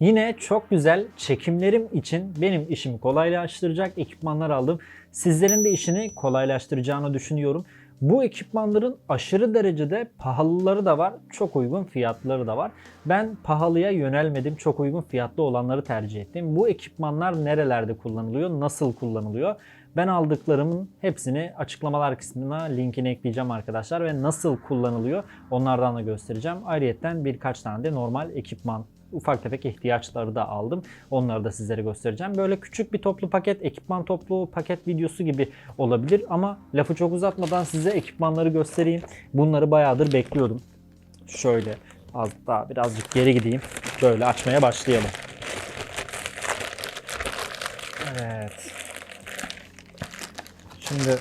Yine çok güzel çekimlerim için benim işimi kolaylaştıracak ekipmanlar aldım. Sizlerin de işini kolaylaştıracağını düşünüyorum. Bu ekipmanların aşırı derecede pahalıları da var, çok uygun fiyatları da var. Ben pahalıya yönelmedim, çok uygun fiyatlı olanları tercih ettim. Bu ekipmanlar nerelerde kullanılıyor, nasıl kullanılıyor? Ben aldıklarımın hepsini açıklamalar kısmına linkini ekleyeceğim arkadaşlar ve nasıl kullanılıyor onlardan da göstereceğim. Ayrıyeten birkaç tane de normal ekipman ufak tefek ihtiyaçları da aldım. Onları da sizlere göstereceğim. Böyle küçük bir toplu paket, ekipman toplu paket videosu gibi olabilir ama lafı çok uzatmadan size ekipmanları göstereyim. Bunları bayağıdır bekliyordum. Şöyle az daha birazcık geri gideyim. Böyle açmaya başlayalım. Evet. Şimdi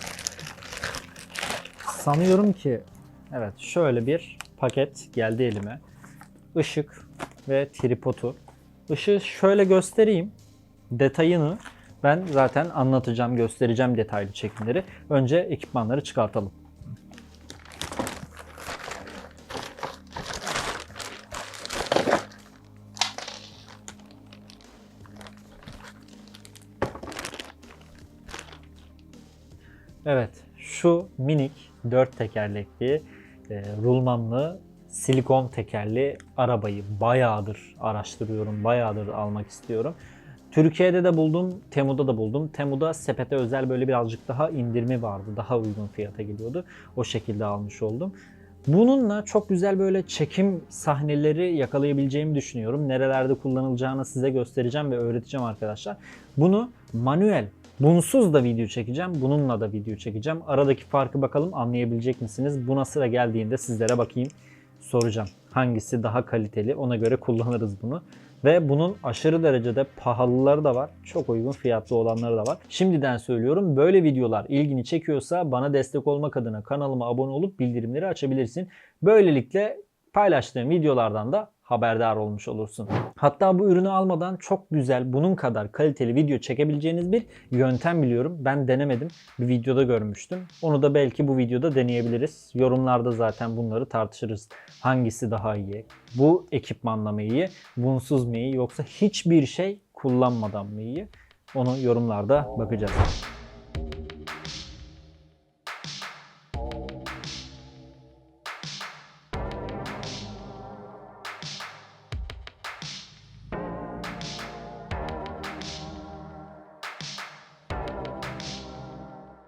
sanıyorum ki evet şöyle bir paket geldi elime. Işık ve tripodu. Işığı şöyle göstereyim. Detayını ben zaten anlatacağım, göstereceğim detaylı çekimleri. Önce ekipmanları çıkartalım. Evet, şu minik dört tekerlekli e, rulmanlı silikon tekerli arabayı bayağıdır araştırıyorum, bayağıdır almak istiyorum. Türkiye'de de buldum, Temu'da da buldum. Temu'da sepete özel böyle birazcık daha indirimi vardı. Daha uygun fiyata geliyordu. O şekilde almış oldum. Bununla çok güzel böyle çekim sahneleri yakalayabileceğimi düşünüyorum. Nerelerde kullanılacağını size göstereceğim ve öğreteceğim arkadaşlar. Bunu manuel, bunsuz da video çekeceğim. Bununla da video çekeceğim. Aradaki farkı bakalım anlayabilecek misiniz? Buna sıra geldiğinde sizlere bakayım soracağım. Hangisi daha kaliteli ona göre kullanırız bunu. Ve bunun aşırı derecede pahalıları da var. Çok uygun fiyatlı olanları da var. Şimdiden söylüyorum böyle videolar ilgini çekiyorsa bana destek olmak adına kanalıma abone olup bildirimleri açabilirsin. Böylelikle paylaştığım videolardan da haberdar olmuş olursun. Hatta bu ürünü almadan çok güzel bunun kadar kaliteli video çekebileceğiniz bir yöntem biliyorum. Ben denemedim. Bir videoda görmüştüm. Onu da belki bu videoda deneyebiliriz. Yorumlarda zaten bunları tartışırız. Hangisi daha iyi? Bu ekipmanla mı iyi? Bunsuz mu iyi? Yoksa hiçbir şey kullanmadan mı iyi? Onu yorumlarda bakacağız.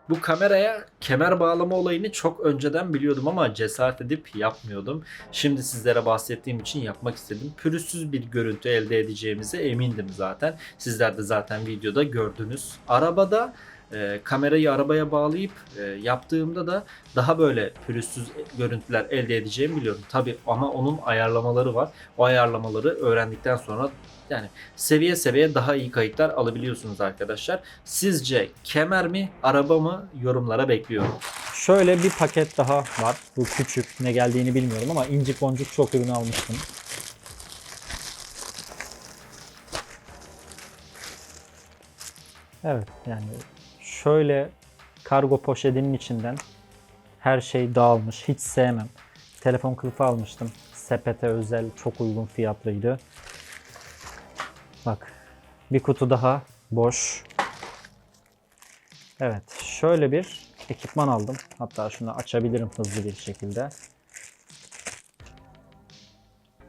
Bu kameraya kemer bağlama olayını çok önceden biliyordum ama cesaret edip yapmıyordum. Şimdi sizlere bahsettiğim için yapmak istedim. Pürüzsüz bir görüntü elde edeceğimize emindim zaten. Sizler de zaten videoda gördünüz. Arabada e, kamerayı arabaya bağlayıp e, yaptığımda da daha böyle pürüzsüz görüntüler elde edeceğimi biliyorum. Tabi ama onun ayarlamaları var. O ayarlamaları öğrendikten sonra yani seviye seviye daha iyi kayıtlar alabiliyorsunuz arkadaşlar. Sizce kemer mi, araba mı? Yorumlara bekliyorum. Şöyle bir paket daha var. Bu küçük. Ne geldiğini bilmiyorum ama incik boncuk çok ürün almıştım. Evet yani şöyle kargo poşetinin içinden her şey dağılmış. Hiç sevmem. Telefon kılıfı almıştım. Sepete özel çok uygun fiyatlıydı. Bak bir kutu daha boş. Evet şöyle bir ekipman aldım. Hatta şunu açabilirim hızlı bir şekilde.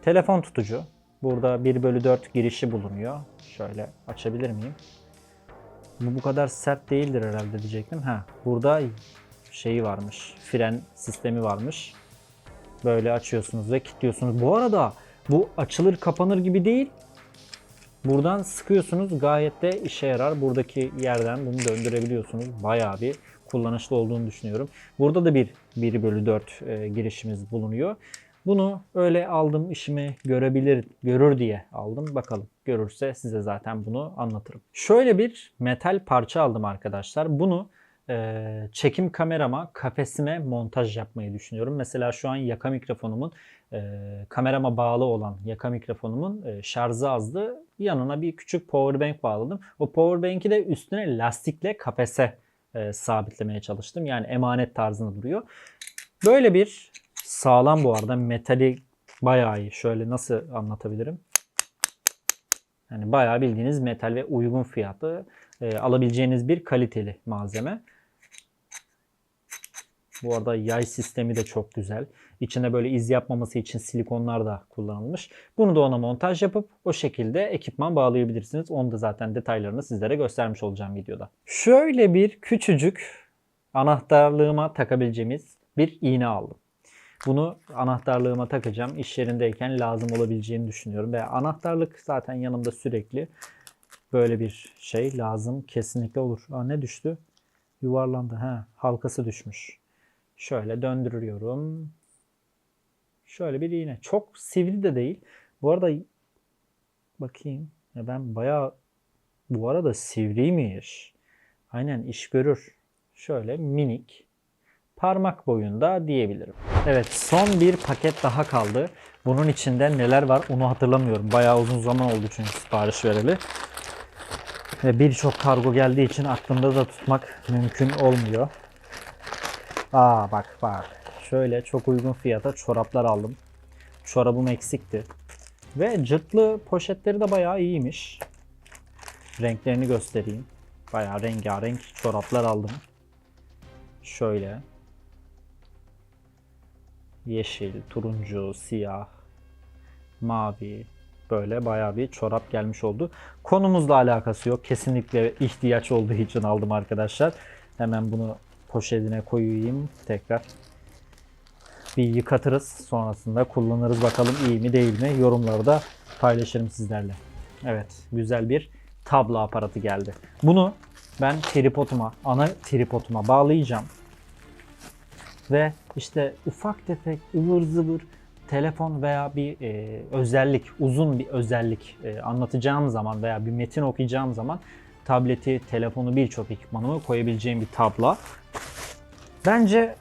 Telefon tutucu. Burada 1 bölü 4 girişi bulunuyor. Şöyle açabilir miyim? Bu bu kadar sert değildir herhalde diyecektim. Ha, burada şeyi varmış. Fren sistemi varmış. Böyle açıyorsunuz ve kilitliyorsunuz. Bu arada bu açılır kapanır gibi değil. Buradan sıkıyorsunuz gayet de işe yarar. Buradaki yerden bunu döndürebiliyorsunuz. Bayağı bir kullanışlı olduğunu düşünüyorum. Burada da bir 1 bölü 4 e, girişimiz bulunuyor. Bunu öyle aldım işimi görebilir, görür diye aldım. Bakalım görürse size zaten bunu anlatırım. Şöyle bir metal parça aldım arkadaşlar. Bunu e, çekim kamerama, kafesime montaj yapmayı düşünüyorum. Mesela şu an yaka mikrofonumun e, kamerama bağlı olan yaka mikrofonumun e, şarjı azdı. Yanına bir küçük power bank bağladım. O power bank'i de üstüne lastikle kafese e, sabitlemeye çalıştım. Yani emanet tarzında duruyor. Böyle bir sağlam bu arada. Metali bayağı iyi. Şöyle nasıl anlatabilirim? Yani bayağı bildiğiniz metal ve uygun fiyatlı e, alabileceğiniz bir kaliteli malzeme. Bu arada yay sistemi de çok güzel. İçine böyle iz yapmaması için silikonlar da kullanılmış. Bunu da ona montaj yapıp o şekilde ekipman bağlayabilirsiniz. Onu da zaten detaylarını sizlere göstermiş olacağım videoda. Şöyle bir küçücük anahtarlığıma takabileceğimiz bir iğne aldım. Bunu anahtarlığıma takacağım. İş yerindeyken lazım olabileceğini düşünüyorum. Ve anahtarlık zaten yanımda sürekli böyle bir şey lazım kesinlikle olur. Aa, ne düştü? Yuvarlandı. Ha, halkası düşmüş. Şöyle döndürüyorum. Şöyle bir iğne. Çok sivri de değil. Bu arada bakayım. Ya ben bayağı bu arada sivriymiş. Aynen iş görür. Şöyle minik parmak boyunda diyebilirim. Evet son bir paket daha kaldı. Bunun içinde neler var onu hatırlamıyorum. Bayağı uzun zaman oldu çünkü sipariş vereli. Ve birçok kargo geldiği için aklımda da tutmak mümkün olmuyor. Aa bak bak. Şöyle çok uygun fiyata çoraplar aldım. Çorabım eksikti. Ve cırtlı poşetleri de bayağı iyiymiş. Renklerini göstereyim. Bayağı rengarenk çoraplar aldım. Şöyle. Yeşil, turuncu, siyah, mavi böyle bayağı bir çorap gelmiş oldu. Konumuzla alakası yok. Kesinlikle ihtiyaç olduğu için aldım arkadaşlar. Hemen bunu poşetine koyayım tekrar. Bir yıkatırız. Sonrasında kullanırız bakalım iyi mi değil mi. Yorumları da paylaşırım sizlerle. Evet güzel bir tablo aparatı geldi. Bunu ben tripoduma, ana tripoduma bağlayacağım. Ve işte ufak tefek ıvır zıvır telefon veya bir e, özellik, uzun bir özellik e, anlatacağım zaman veya bir metin okuyacağım zaman tableti, telefonu birçok ekipmanımı koyabileceğim bir tablo. Bence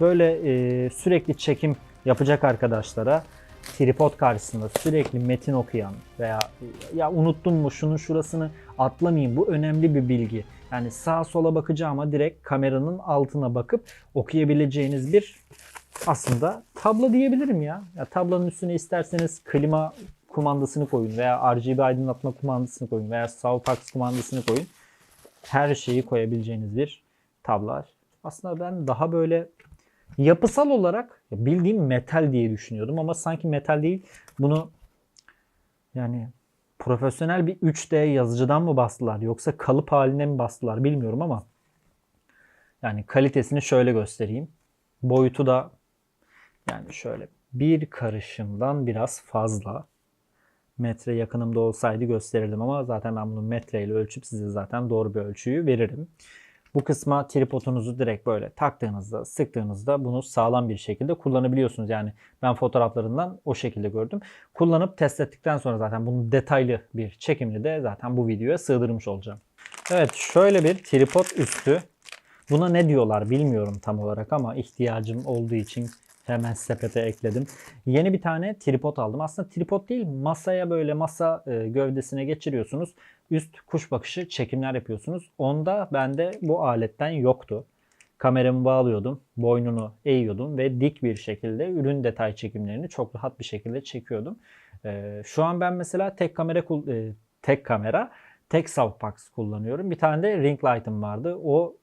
böyle e, sürekli çekim yapacak arkadaşlara tripod karşısında sürekli metin okuyan veya ya unuttum mu şunun şurasını atlamayayım bu önemli bir bilgi. Yani sağa sola bakacağıma direkt kameranın altına bakıp okuyabileceğiniz bir aslında tablo diyebilirim ya. ya tablonun üstüne isterseniz klima kumandasını koyun veya RGB aydınlatma kumandasını koyun veya Savpax kumandasını koyun. Her şeyi koyabileceğiniz bir tablo. Aslında ben daha böyle yapısal olarak bildiğim metal diye düşünüyordum ama sanki metal değil. Bunu yani profesyonel bir 3D yazıcıdan mı bastılar yoksa kalıp haline mi bastılar bilmiyorum ama yani kalitesini şöyle göstereyim. Boyutu da yani şöyle bir karışımdan biraz fazla. Metre yakınımda olsaydı gösterirdim ama zaten ben bunu metreyle ölçüp size zaten doğru bir ölçüyü veririm. Bu kısma tripodunuzu direkt böyle taktığınızda, sıktığınızda bunu sağlam bir şekilde kullanabiliyorsunuz. Yani ben fotoğraflarından o şekilde gördüm. Kullanıp test ettikten sonra zaten bunu detaylı bir çekimli de zaten bu videoya sığdırmış olacağım. Evet şöyle bir tripod üstü. Buna ne diyorlar bilmiyorum tam olarak ama ihtiyacım olduğu için hemen sepete ekledim. Yeni bir tane tripod aldım. Aslında tripod değil masaya böyle masa e, gövdesine geçiriyorsunuz. Üst kuş bakışı çekimler yapıyorsunuz. Onda bende bu aletten yoktu. Kameramı bağlıyordum, boynunu eğiyordum ve dik bir şekilde ürün detay çekimlerini çok rahat bir şekilde çekiyordum. E, şu an ben mesela tek kamera e, tek kamera, tek Soundbox kullanıyorum. Bir tane de ring light'ım vardı. O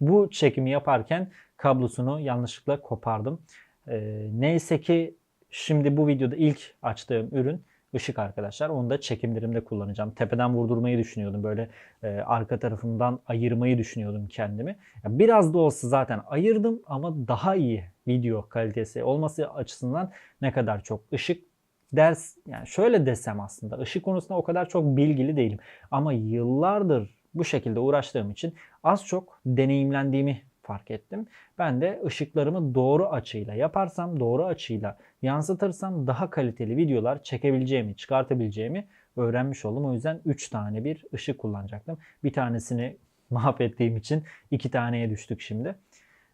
bu çekimi yaparken kablosunu yanlışlıkla kopardım. Ee, neyse ki şimdi bu videoda ilk açtığım ürün ışık arkadaşlar. Onu da çekimlerimde kullanacağım. Tepeden vurdurmayı düşünüyordum. Böyle e, arka tarafından ayırmayı düşünüyordum kendimi. Ya biraz da olsa zaten ayırdım ama daha iyi video kalitesi olması açısından ne kadar çok ışık ders yani şöyle desem aslında ışık konusunda o kadar çok bilgili değilim. Ama yıllardır bu şekilde uğraştığım için az çok deneyimlendiğimi fark ettim. Ben de ışıklarımı doğru açıyla yaparsam, doğru açıyla yansıtırsam daha kaliteli videolar çekebileceğimi, çıkartabileceğimi öğrenmiş oldum. O yüzden 3 tane bir ışık kullanacaktım. Bir tanesini mahvettiğim için 2 taneye düştük şimdi.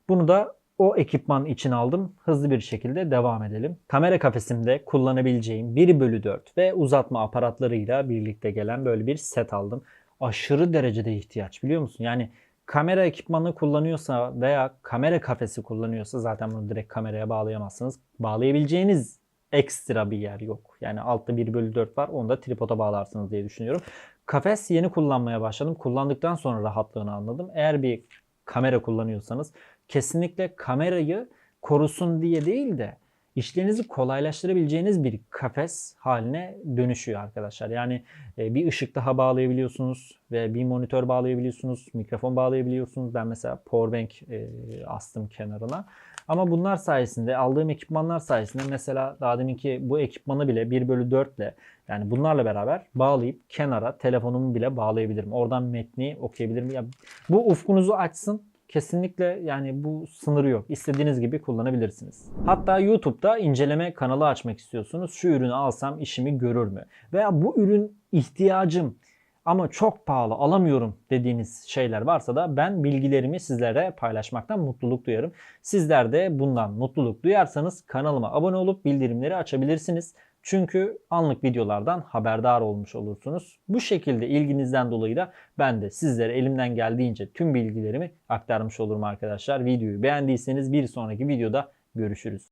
Bunu da o ekipman için aldım. Hızlı bir şekilde devam edelim. Kamera kafesimde kullanabileceğim 1 bölü 4 ve uzatma aparatlarıyla birlikte gelen böyle bir set aldım. Aşırı derecede ihtiyaç biliyor musun? Yani kamera ekipmanı kullanıyorsa veya kamera kafesi kullanıyorsa zaten bunu direkt kameraya bağlayamazsınız. Bağlayabileceğiniz ekstra bir yer yok. Yani altta 1 bölü 4 var. Onu da tripoda bağlarsınız diye düşünüyorum. Kafes yeni kullanmaya başladım. Kullandıktan sonra rahatlığını anladım. Eğer bir kamera kullanıyorsanız kesinlikle kamerayı korusun diye değil de işlerinizi kolaylaştırabileceğiniz bir kafes haline dönüşüyor arkadaşlar. Yani e, bir ışık daha bağlayabiliyorsunuz ve bir monitör bağlayabiliyorsunuz, mikrofon bağlayabiliyorsunuz. Ben mesela powerbank e, astım kenarına. Ama bunlar sayesinde aldığım ekipmanlar sayesinde mesela daha deminki bu ekipmanı bile 1 bölü 4 ile yani bunlarla beraber bağlayıp kenara telefonumu bile bağlayabilirim. Oradan metni okuyabilirim. Ya bu ufkunuzu açsın. Kesinlikle yani bu sınırı yok. İstediğiniz gibi kullanabilirsiniz. Hatta YouTube'da inceleme kanalı açmak istiyorsunuz. Şu ürünü alsam işimi görür mü? Veya bu ürün ihtiyacım ama çok pahalı alamıyorum dediğiniz şeyler varsa da ben bilgilerimi sizlere paylaşmaktan mutluluk duyarım. Sizler de bundan mutluluk duyarsanız kanalıma abone olup bildirimleri açabilirsiniz. Çünkü anlık videolardan haberdar olmuş olursunuz. Bu şekilde ilginizden dolayı da ben de sizlere elimden geldiğince tüm bilgilerimi aktarmış olurum arkadaşlar. Videoyu beğendiyseniz bir sonraki videoda görüşürüz.